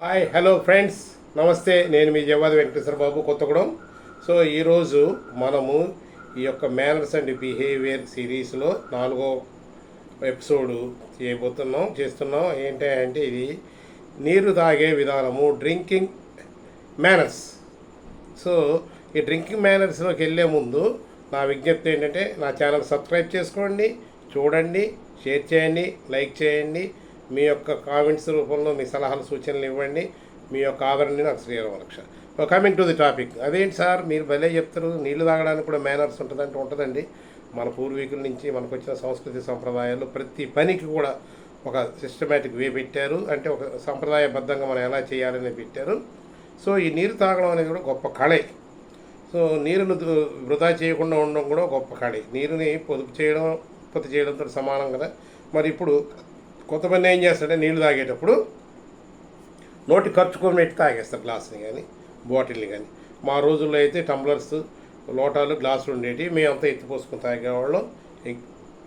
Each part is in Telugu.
హాయ్ హలో ఫ్రెండ్స్ నమస్తే నేను మీ జవాది వెంకటేశ్వర బాబు కొత్తగూడెం. సో ఈరోజు మనము ఈ యొక్క మేనర్స్ అండ్ బిహేవియర్ సిరీస్లో నాలుగో ఎపిసోడ్ చేయబోతున్నాం చేస్తున్నాం. ఏంటి అంటే ఇది నీరు తాగే విధానము డ్రింకింగ్ మేనర్స్ సో ఈ డ్రింకింగ్ మేనర్స్లోకి వెళ్ళే ముందు నా విజ్ఞప్తి ఏంటంటే నా ఛానల్ సబ్స్క్రైబ్ చేసుకోండి చూడండి షేర్ చేయండి లైక్ చేయండి మీ యొక్క కామెంట్స్ రూపంలో మీ సలహాలు సూచనలు ఇవ్వండి. మీ యొక్క ఆదరణని నాకు శ్రీరామరక్ష కమింగ్ టు ది టాపిక్ అదేంటి సార్? మీరు భలే చెప్తారు నీళ్ళు తాగడానికి కూడా మేనర్స్ ఉంటుందంటే ఉంటుందండి. మన పూర్వీకుల నుంచి మనకు వచ్చిన సంస్కృతి సంప్రదాయాలు ప్రతి పనికి కూడా ఒక సిస్టమేటిక్ వే పెట్టారు. అంటే ఒక సంప్రదాయబద్ధంగా మనం ఎలా చేయాలని పెట్టారు. సో ఈ నీరు తాగడం అనేది కూడా గొప్ప కళే. సో నీరును వృధా చేయకుండా ఉండడం కూడా గొప్ప కళే. నీరుని పొదుపు చేయడం ఉత్పత్తి చేయడంతో సమానం కదా. మరి ఇప్పుడు కొంతమంది ఏం చేస్తారంటే నీళ్ళు తాగేటప్పుడు నోటి ఖర్చుకొని పెట్టి తాగేస్తారు గ్లాస్ని కానీ బాటిల్ని కానీ మా రోజుల్లో అయితే టంబ్లర్స్ లోటాలు గ్లాసులు ఉండేవి మేమంతా ఎత్తిపోసుకొని తాగేవాళ్ళం.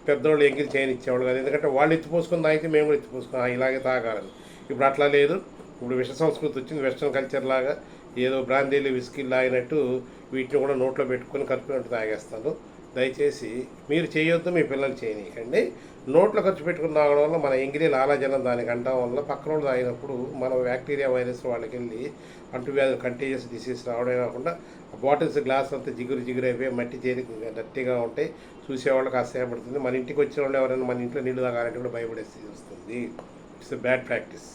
పెద్దవాళ్ళు ఎంకిల్ చేయనిచ్చేవాళ్ళు కాదు. ఎందుకంటే వాళ్ళు ఎత్తిపోసుకుని తాగితే మేము కూడా ఎత్తిపోసుకున్నాం ఇలాగే తాగాలని. ఇప్పుడు అట్లా లేదు. ఇప్పుడు విష సంస్కృతి వచ్చింది వెస్ట్రన్ కల్చర్ లాగా ఏదో బ్రాందీలు విస్కీలు లాగినట్టు వీటిని కూడా నోట్లో పెట్టుకొని కలుపుకున్నట్టు తాగేస్తాను దయచేసి మీరు చేయొద్దు మీ పిల్లలు చేయనీయకండి. నోట్లో ఖర్చు పెట్టుకుని తాగడం వల్ల మన ఎంగిలి లాలాజలం దానికి అంటాం వల్ల పక్కన వాళ్ళు తాగినప్పుడు మన బ్యాక్టీరియా వైరస్ వాళ్ళకి వెళ్ళి అంటువ్యాధులు కంటేజియస్ డిసీజ్ రావడమే కాకుండా బాటిల్స్ గ్లాస్ అంతా జిగురు జిగురు అయిపోయి మట్టి చేరి గట్టిగా ఉంటాయి. చూసేవాళ్ళకి అసహ్యపడుతుంది మన ఇంటికి వచ్చిన వాళ్ళు ఎవరైనా మన ఇంట్లో నీళ్ళు తాగాలంటే కూడా భయపడే స్థితి వస్తుంది. ఇట్స్ బ్యాడ్ ప్రాక్టీస్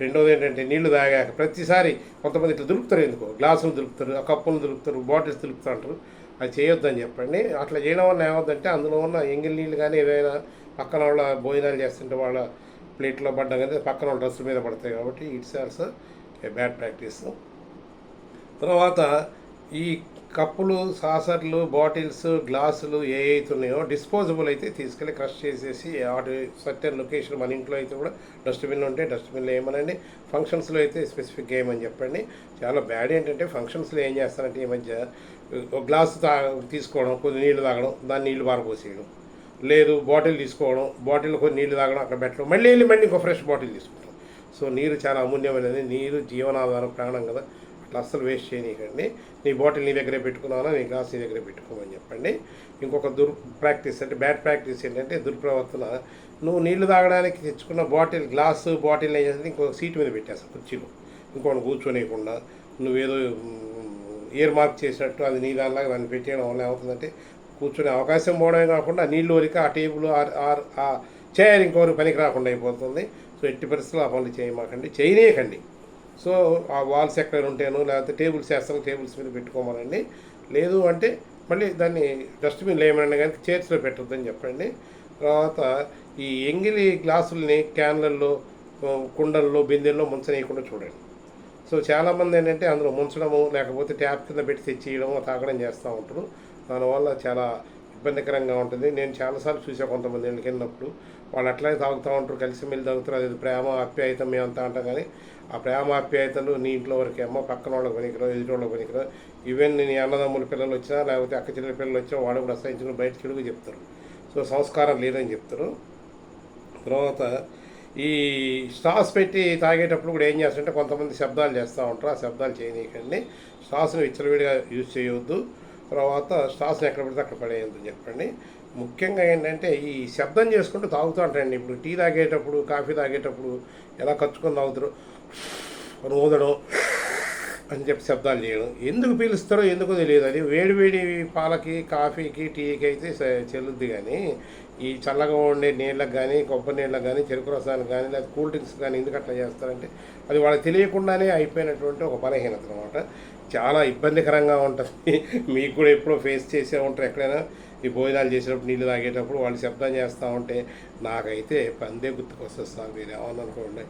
రెండోది ఏంటంటే నీళ్ళు తాగాక ప్రతిసారి కొంతమంది ఇట్లా దులుపుతారు ఎందుకో? గ్లాసులు దులుపుతారు ఆ కప్పులు దులుపుతారు బాటిల్స్ దులుపుతూ అంటారు. అది చేయొద్దని చెప్పండి. అట్లా చేయడం వల్ల ఏమవుతుందంటే అందులో ఉన్న ఎంగిల్ నీళ్ళు కానీ ఏదైనా పక్కన వాళ్ళ భోజనాలు చేస్తుంటే వాళ్ళ ప్లేట్లో పడ్డం కానీ పక్కన వాళ్ళ డ్రెస్సుల మీద పడతాయి కాబట్టి it's also a bad practice. తర్వాత ఈ కప్పులు సాసర్లు బాటిల్స్ గ్లాసులు ఏ అయితే ఉన్నాయో డిస్పోజబుల్ అయితే తీసుకెళ్ళి క్రష్ చేసేసి వాటి సర్టెన్ లొకేషన్ మన ఇంట్లో అయితే కూడా డస్ట్బిన్లు ఉంటే డస్ట్బిన్లో ఏమనండి? ఫంక్షన్స్లో అయితే స్పెసిఫిక్ ఏమని చెప్పండి. చాలా బ్యాడ్ ఏంటంటే ఫంక్షన్స్లో ఏం చేస్తారంటే ఈ మధ్య ఒక గ్లాస్ తా తీసుకోవడం కొన్ని నీళ్ళు తాగడం దాన్ని నీళ్ళు పారపోసేయడం లేదు బాటిల్ తీసుకోవడం బాటిల్ కొన్ని నీళ్ళు తాగడం అక్కడ పెట్టడం. మళ్ళీ వెళ్ళి మళ్ళీ ఇంకో ఫ్రెష్ బాటిల్ తీసుకుంటాం. సో నీరు చాలా అమూల్యమైనది. నీరు జీవనాధారం ప్రాణం కదా. అట్లా అస్సలు వేస్ట్ చేయనీయకండి. నీ బాటిల్ నీ దగ్గరే పెట్టుకున్నావా నీ గ్లాస్ నీ దగ్గరే పెట్టుకోమని చెప్పండి. ఇంకొక దుర్ ప్రాక్టీస్ అంటే బ్యాడ్ ప్రాక్టీస్ ఏంటంటే దుర్ప్రవర్తన. నువ్వు నీళ్ళు తాగడానికి తెచ్చుకున్న బాటిల్ గ్లాసు బాటిల్ ఏం చేస్తుంది? ఇంకో సీట్ మీద పెట్టేస్తావు కుర్చీలో. ఇంకోటి కూర్చోనేయకుండా నువ్వేదో ఇయర్ మార్క్ చేసినట్టు అది నీ దానిలాగా దాన్ని పెట్టేయడం వల్ల ఏమవుతుందంటే కూర్చునే అవకాశం పోవడమే కాకుండా నీళ్ళు వరిక ఆ టేబుల్ ఆర్ ఆర్ ఆ చైర్ ఇంకోరు పనికి రాకుండా అయిపోతుంది. సో ఎట్టి పరిస్థితుల్లో ఆ పనులు చేయమాకండి. చేయనీయకండి. సో ఆ వాల్స్ ఎక్కడ ఉంటేనో లేకపోతే టేబుల్స్ వేస్తాను టేబుల్స్ మీద పెట్టుకోమనండి. లేదు అంటే మళ్ళీ దాన్ని డస్ట్బిన్లో ఏమన్నా కానీ చైర్స్లో పెట్టొద్దని చెప్పండి. తర్వాత ఈ ఎంగిలి గ్లాసుల్ని క్యాన్లల్లో కుండల్లో బిందెల్లో ముంచనీయకుండా చూడండి. సో చాలామంది ఏంటంటే అందులో ముంచడము లేకపోతే ట్యాప్ కింద పెట్టి తెచ్చేయడము తాగడం చేస్తూ ఉంటారు. దానివల్ల చాలా ఇబ్బందికరంగా ఉంటుంది. నేను చాలాసార్లు చూసా కొంతమంది ఇళ్ళకి వెళ్ళినప్పుడు. వాళ్ళు అట్లాగే తాగుతూ ఉంటారు కలిసి మెల్లి తాగుతారు. అది ప్రేమ ఆప్యాయత మేమంతా అంటాం కానీ ఆ ప్రేమ ఆప్యాయతలు నీ ఇంట్లో వరకే. అమ్మ పక్కన వాళ్ళకి పనికిరావు ఎదుటి వాళ్ళకి పనికిరావు. ఈవెన్ నీ అన్నదమ్ముల పిల్లలు వచ్చినా లేకపోతే అక్క చెల్లెల పిల్లలు వచ్చినా వాడు కూడా అసహించుకుని బయట చెడుగు చెప్తారు. సో సంస్కారం లేదని చెప్తారు. తర్వాత ఈ స్టాస్ పెట్టి తాగేటప్పుడు కూడా ఏం చేస్తుంటే కొంతమంది శబ్దాలు చేస్తూ ఉంటారు. ఆ శబ్దాలు చేయనీయకండి. స్టాస్ని విచ్చలవిడిగా యూజ్ చేయవద్దు తర్వాత స్టాస్ని ఎక్కడ పడితే అక్కడ పడేయద్దు చెప్పండి. ముఖ్యంగా ఏంటంటే ఈ శబ్దం చేసుకుంటూ తాగుతూ ఉంటారండి. ఇప్పుడు టీ తాగేటప్పుడు కాఫీ తాగేటప్పుడు ఎలా ఖర్చుకొని తాగుతారు? అని ఊదడం అని చెప్పి శబ్దాలు చేయడం. ఎందుకు పీలుస్తారో ఎందుకు తెలియదు అది వేడివేడి పాలకి కాఫీకి టీకి అయితే చెల్లుద్ది కానీ ఈ చల్లగా ఉండే నీళ్ళకి కానీ కొబ్బరి నీళ్ళకి కానీ చెరుకు రసానికి కానీ లేదా కూల్ డ్రింక్స్ కానీ ఎందుకు అట్లా చేస్తారంటే అది వాళ్ళకి తెలియకుండానే అయిపోయినటువంటి ఒక బలహీనత అనమాట చాలా ఇబ్బందికరంగా ఉంటుంది. మీకు కూడా ఎప్పుడో ఫేస్ చేసే ఉంటారు ఎక్కడైనా. ఈ భోజనాలు చేసేటప్పుడు నీళ్ళు తాగేటప్పుడు వాళ్ళు శబ్దం చేస్తూ ఉంటే నాకైతే పందే గుర్తుకొస్తుంది సార్ మీరు ఏమన్నా అనుకోండి.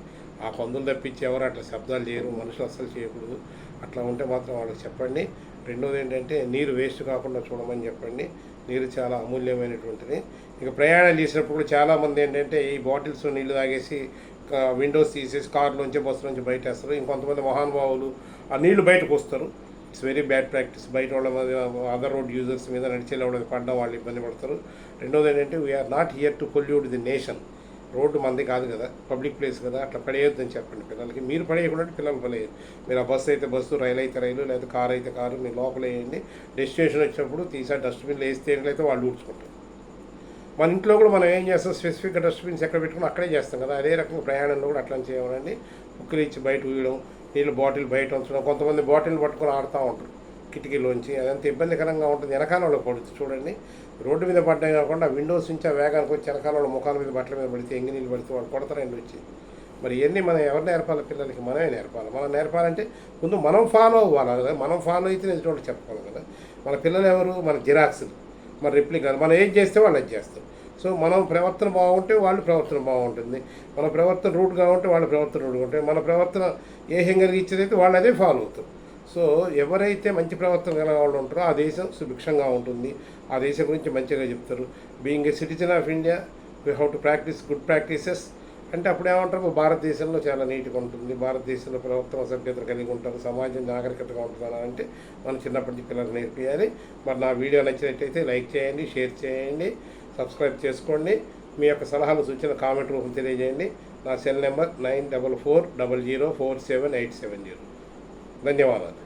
ఆ పందులు తప్పించి ఎవరు అట్లా శబ్దాలు చేయరు. మనుషులు అస్సలు చేయకూడదు. అట్లా ఉంటే మాత్రం వాళ్ళకి చెప్పండి. రెండోది ఏంటంటే నీరు వేస్ట్ కాకుండా చూడమని చెప్పండి. నీరు చాలా అమూల్యమైనటువంటిది. ఇక ప్రయాణాలు చేసినప్పుడు కూడా చాలామంది ఏంటంటే ఈ బాటిల్స్ నీళ్ళు తాగేసి విండోస్ తీసేసి కారులోంచి బస్సు నుంచి బయట వేస్తారు ఇంకొంతమంది మహానుభావులు ఆ నీళ్ళు బయటకు వస్తారు. It's very bad practice. బయట వాళ్ళ మీద అదర్ రోడ్ యూజర్స్ మీద నడిచేలా వాళ్ళకి పడడం వాళ్ళు ఇబ్బంది పడతారు. రెండోది ఏంటంటే we are not here to pollute the nation road మంది కాదు కదా పబ్లిక్ ప్లేస్ కదా అట్లా పడేయొద్దని చెప్పండి పిల్లలకి. మీరు పడేయకుండా పిల్లలు పడేయరు. మీరు ఆ బస్సు అయితే బస్సు రైలు అయితే రైలు లేదా కారు అయితే కారు మీరు లోపల వేయండి. డెస్టినేషన్ వచ్చినప్పుడు తీసా డస్ట్బిన్లు వేస్తే అయితే వాళ్ళు ఊడ్చుకుంటారు. మన ఇంట్లో కూడా మనం ఏం చేస్తాం? స్పెసిఫిక్గా డస్ట్బిన్స్ ఎక్కడ పెట్టుకుని అక్కడే చేస్తాం కదా. అదే రకంగా ప్రయాణంలో కూడా అట్లా చేయమనండి. కుక్కలు ఇచ్చి బయట ఊయడం నీళ్ళు బాటిల్ బయట ఉంచడం కొంతమంది బాటిల్ పట్టుకొని ఆడుతూ ఉంటారు. కిటికీలోంచి అదంతా ఇబ్బందికరంగా ఉంటుంది. వెనకాల వాళ్ళు పడుతుంది చూడండి. రోడ్డు మీద పడ్డం కాకుండా విండోస్ నుంచి ఆ వేగానికి వచ్చి వెనకాల వాళ్ళ ముఖాల మీద బట్టల మీద పడితే ఎంగి నీళ్ళు పడితే వాళ్ళు కొడతారండి వచ్చి. మరి ఇవన్నీ మనం ఎవరు నేర్పాలి పిల్లలకి? మనమే నేర్పాలి. మనం నేర్పాలంటే ముందు మనం ఫాలో అవ్వాలి. కదా మనం ఫాలో అయితే నేను చూడండి చెప్పాలి కదా. మన పిల్లలు ఎవరు? మన జిరాక్స్లు. మన రిప్లికా మనం ఏం చేస్తే వాళ్ళు అది చేస్తారు. సో మనం ప్రవర్తన బాగుంటే వాళ్ళు ప్రవర్తన బాగుంటుంది. మన ప్రవర్తన రూట్గా ఉంటే వాళ్ళ ప్రవర్తన రూట్గా ఉంటుంది మన ప్రవర్తన ఏ హెంగర్కి ఇచ్చేదైతే వాళ్ళు అదే ఫాలో అవుతారు. సో ఎవరైతే మంచి ప్రవర్తన కలిగిన వాళ్ళు ఉంటారో ఆ దేశం సుభిక్షంగా ఉంటుంది. ఆ దేశం గురించి మంచిగా చెప్తారు. Being a citizen of India we how to practice good practices అంటే అప్పుడు ఏమంటారు? భారతదేశంలో చాలా నీట్గా ఉంటుంది. భారతదేశంలో ప్రవర్తన సభ్యత కలిగి ఉంటారు. సమాజం నాగరికతగా ఉంటుంది అంటే మనం చిన్నప్పటి నుంచి పిల్లలకు నేర్పించాలి మరి నా వీడియో నచ్చినట్టయితే లైక్ చేయండి షేర్ చేయండి సబ్స్క్రైబ్ చేసుకోండి. మీ యొక్క సలహాలు సూచన కామెంట్ రూపం తెలియజేయండి. నా cell number nine double four double zero four seven eight seven zero. ధన్యవాదాలు